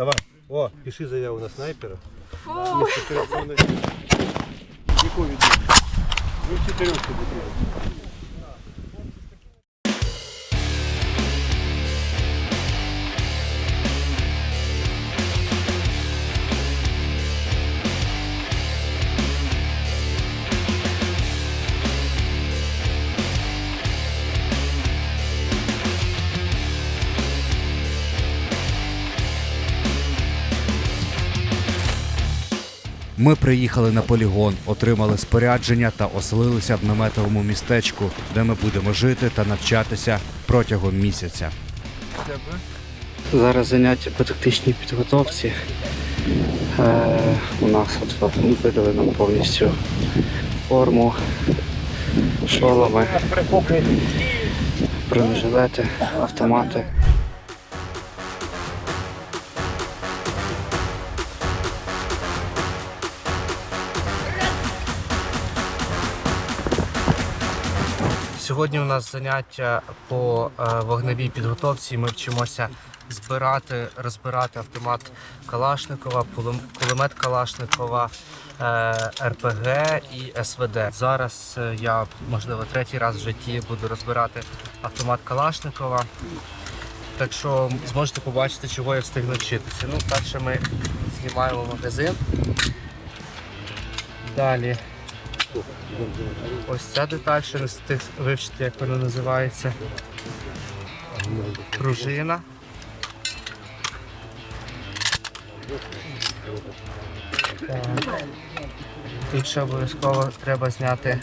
Давай. О, пиши заяву на снайпера. Фу. Яку відео? Ну, чотирьох тобі Ми приїхали на полігон, отримали спорядження та оселилися в наметовому містечку, де ми будемо жити та навчатися протягом місяця. Зараз заняття по тактичній підготовці. Е, у нас от видали нам повністю форму, шоломи, бронежилети, автомати. Сьогодні у нас заняття по е, вогневій підготовці. Ми вчимося збирати, розбирати автомат Калашникова, кулемет Калашникова, е, РПГ і СВД. Зараз е, я, можливо, третій раз в житті буду розбирати автомат Калашникова. Так що зможете побачити, чого я встигну вчитися. Ну, перше ми знімаємо магазин. Далі Ось ця деталь ще не встиг вивчити, як вона називається. Пружина. Так. Тут ще обов'язково треба зняти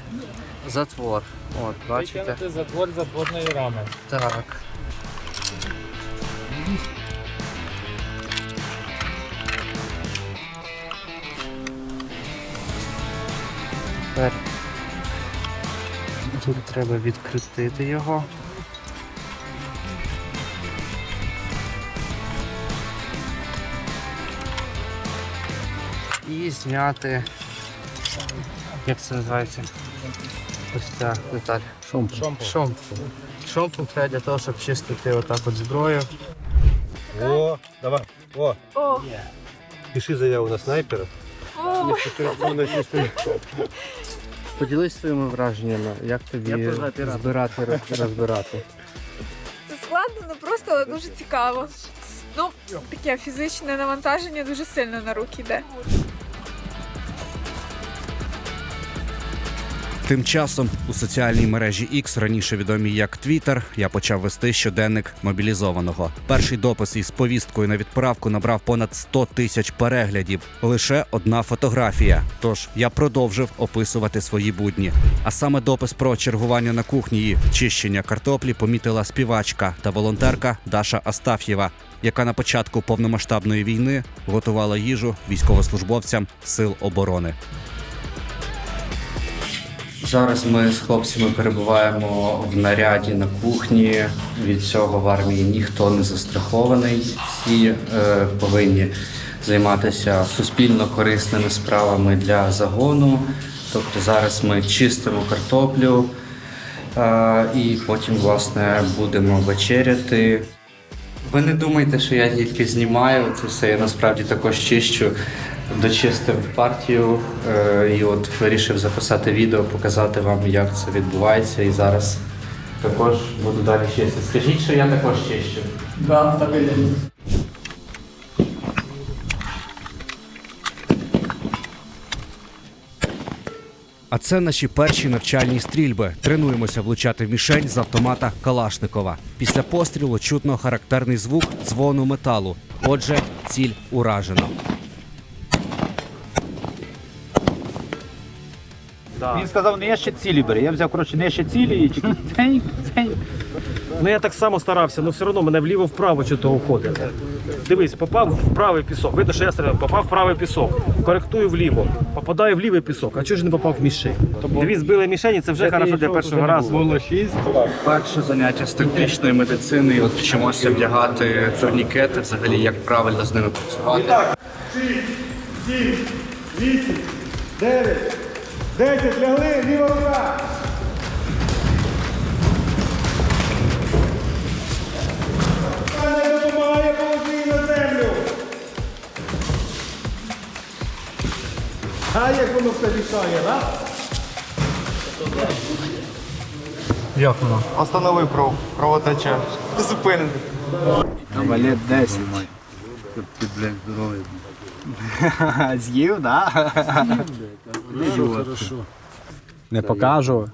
затвор. От, бачите? Затвор затворної рами. Так. Тепер тут треба відкрутити його. І зняти, як це називається? Ось ця деталь. Шомпу. Шомп. Шомпу треба для того, щоб чистити отак от зброю. О, давай. О, О, пиши заяву на снайпера. Поділись своїми враженнями, як тобі збирати, розбирати. Це складно, але просто але дуже цікаво. Ну, таке фізичне навантаження дуже сильно на руки йде. Тим часом у соціальній мережі X, раніше відомій як Twitter, я почав вести щоденник мобілізованого. Перший допис із повісткою на відправку набрав понад 100 тисяч переглядів. Лише одна фотографія. Тож я продовжив описувати свої будні. А саме допис про чергування на кухні і чищення картоплі помітила співачка та волонтерка Даша Астаф'єва, яка на початку повномасштабної війни готувала їжу військовослужбовцям сил оборони. Зараз ми з хлопцями перебуваємо в наряді на кухні. Від цього в армії ніхто не застрахований. Всі е, повинні займатися суспільно корисними справами для загону. Тобто зараз ми чистимо картоплю е, і потім, власне, будемо вечеряти. Ви не думайте, що я тільки знімаю це все. Я насправді також чищу. Дочистив партію е, і от вирішив записати відео, показати вам, як це відбувається. І зараз також буду далі чистити. Скажіть, що я також чищу. А це наші перші навчальні стрільби. Тренуємося влучати в мішень з автомата Калашникова. Після пострілу чутно характерний звук дзвону металу. Отже, ціль уражено. Він сказав, нижче цілі бери. Я взяв коротше нижче цілі і тільки дзень, дзень. Ну я так само старався, але все одно мене вліво-вправо чи то уходить. Дивись, попав в правий пісок. Видно, що я стріляв, попав в правий пісок. Коректую вліво. Попадаю в лівий пісок. А чого ж не попав в мішень? Дві збили мішені, це вже хорошо для першого разу. Було шість. Перше заняття з тактичної медицини. І От вчимося вдягати турнікети, взагалі як правильно з ними працювати. 7, 8, 9, Десять, лягли, ліва рука. Та не допомагає, положи на землю. А як воно все рішає, так? Як воно? Останови кров. Кровотеча. Зупинений. Валет 10. Ти, блядь, здоровий. З'їв, так? да? Не покажу.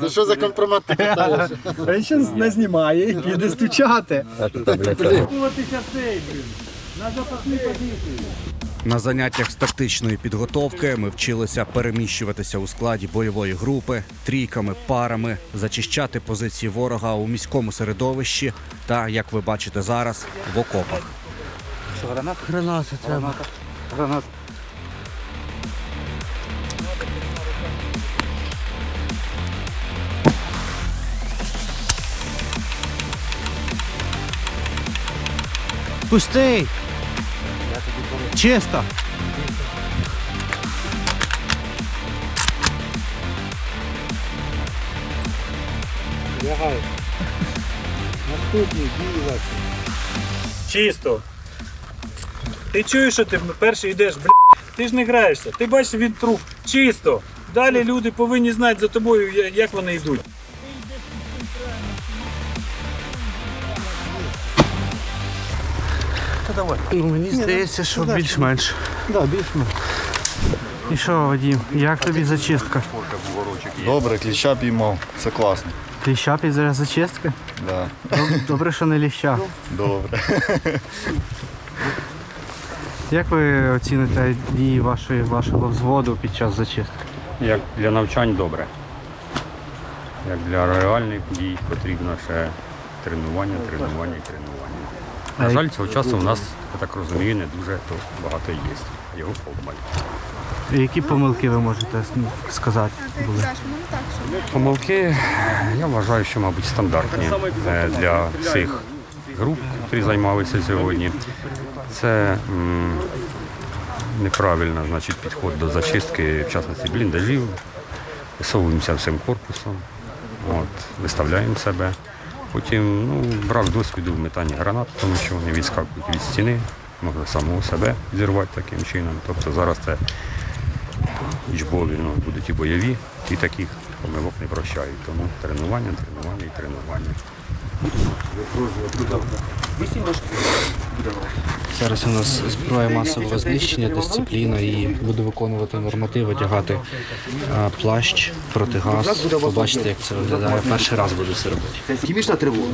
Це що за компромат ти питаєш? Він ще не знімає і піде стучати. На заняттях з тактичної підготовки ми вчилися переміщуватися у складі бойової групи, трійками, парами, зачищати позиції ворога у міському середовищі та, як ви бачите зараз, в окопах. Гранати треба. Пустий! Чисто! Чисто. Ти чуєш, що ти перший йдеш, бля? Ти ж не граєшся. Ти бачиш він труп. Чисто. Далі люди повинні знати за тобою, як вони йдуть. Ну, мені здається, що більш-менш. Да, більш-менш. І що, Вадим, як тобі зачистка? Добре, кліща піймав. Це класно. Кліща під зараз зачистка? Да. Добре, що не ліща. Добре. Як ви оціните дії вашої, вашого взводу під час зачистки? Як для навчань добре. Як для реальних дій потрібно ще тренування, тренування і тренування. На жаль, цього часу у нас, я так розумію, не дуже то багато є. Його обмаль. Які помилки ви можете сказати? Були? Помилки, я вважаю, що, мабуть, стандартні е, для всіх груп, які займалися сьогодні. Це м, неправильно значить, підход до зачистки, в частності бліндажів. Висовуємося всім корпусом, от, виставляємо себе. Потім ну, брак досвіду в метанні гранат, тому що вони відскакують від стіни, могли самого себе зірвати таким чином. Тобто зараз це ічбові, ну, будуть і бойові, і таких помилок не прощають. Тому тренування, тренування і тренування. Зараз у нас зброя масового знищення, дисципліна і буду виконувати норматив, одягати плащ, протигаз. Побачите, як це виглядає. Перший раз буду це робити. Хімічна тривога.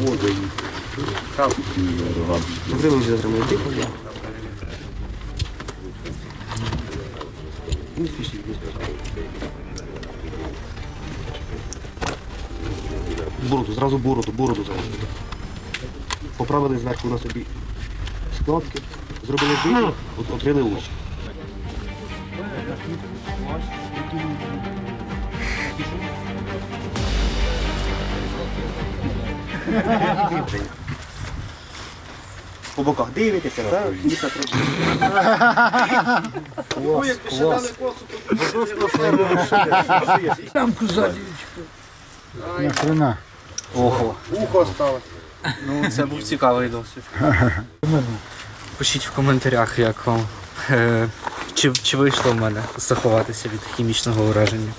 Не спішіть, не спішіть. Бороду, зразу бороду, бороду зразу. Поправили зверху на собі складки, зробили от, отрили очі. По боках дивитеся, так? Міша Ну, це був цікавий досвід. Пишіть в коментарях, як вам. Е, Чи, чи вийшло в мене заховатися від хімічного ураження.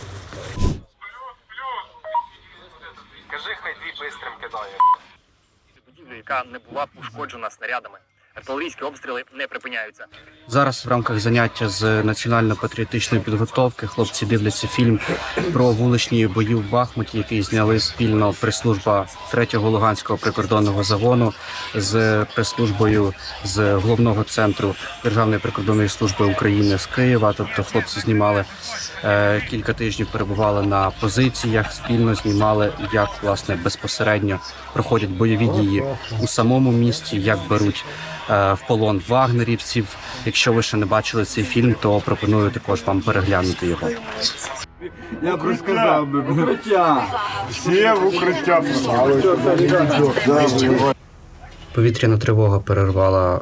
яка не була пошкоджена снарядами. Артилерійські обстріли не припиняються. Зараз в рамках заняття з національно-патріотичної підготовки хлопці дивляться фільм про вуличні бої в Бахмуті, який зняли спільно прес-служба 3-го Луганського прикордонного загону з прес-службою з головного центру Державної прикордонної служби України з Києва. Тобто хлопці знімали е, кілька тижнів, перебували на позиціях, спільно знімали, як власне безпосередньо проходять бойові дії у самому місті, як беруть в полон вагнерівців. Якщо ви ще не бачили цей фільм, то пропоную також вам переглянути його. Я б розказав би. Укриття. Всі в укриття. Повітряна тривога перервала е,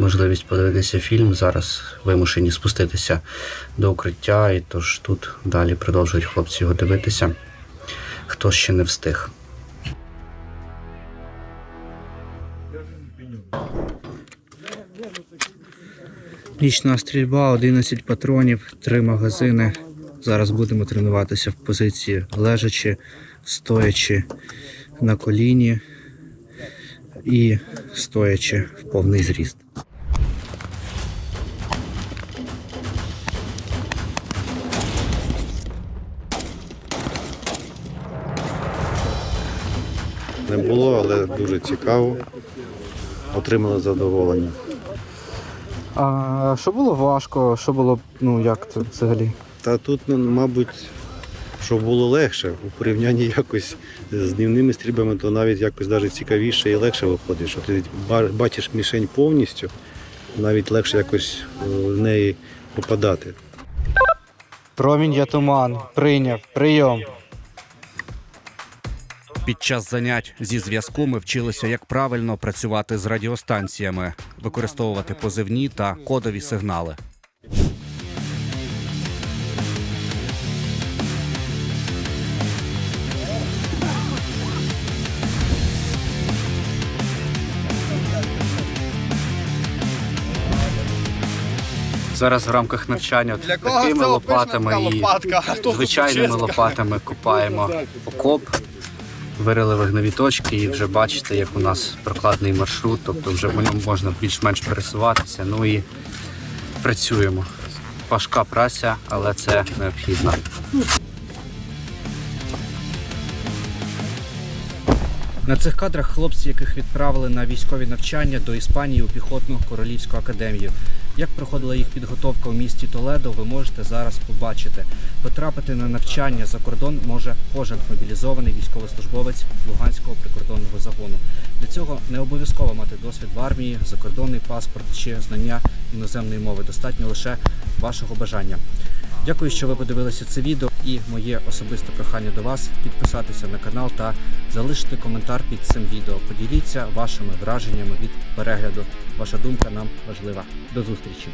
можливість подивитися фільм. Зараз вимушені спуститися до укриття, і тож тут далі продовжують хлопці його дивитися. Хто ще не встиг. Нічна стрільба, 11 патронів, 3 магазини. Зараз будемо тренуватися в позиції лежачи, стоячи на коліні і стоячи в повний зріст. Не було, але дуже цікаво. Отримали задоволення. А що було важко? Що було, ну як це взагалі? Та тут, ну, мабуть, що було легше у порівнянні якось з днівними стрільбами, то навіть якось навіть цікавіше і легше виходить, що ти бачиш мішень повністю, навіть легше якось е, в неї попадати. Промінь я туман. Прийняв. Прийом. Під час занять зі зв'язку ми вчилися, як правильно працювати з радіостанціями, використовувати позивні та кодові сигнали. Зараз в рамках навчання такими лопатами і звичайними лопатами копаємо окоп, вирили вогневі точки і вже бачите, як у нас прокладний маршрут, тобто вже по ньому можна більш-менш пересуватися. Ну і працюємо. Важка праця, але це необхідно. На цих кадрах хлопці, яких відправили на військові навчання до Іспанії у піхотну королівську академію. Як проходила їх підготовка в місті Толедо, ви можете зараз побачити. Потрапити на навчання за кордон може кожен мобілізований військовослужбовець Луганського прикордонного загону. Для цього не обов'язково мати досвід в армії, закордонний паспорт чи знання іноземної мови. Достатньо лише вашого бажання. Дякую, що ви подивилися це відео. І моє особисте прохання до вас підписатися на канал та залишити коментар під цим відео. Поділіться вашими враженнями від перегляду. Ваша думка нам важлива. До зустрічі!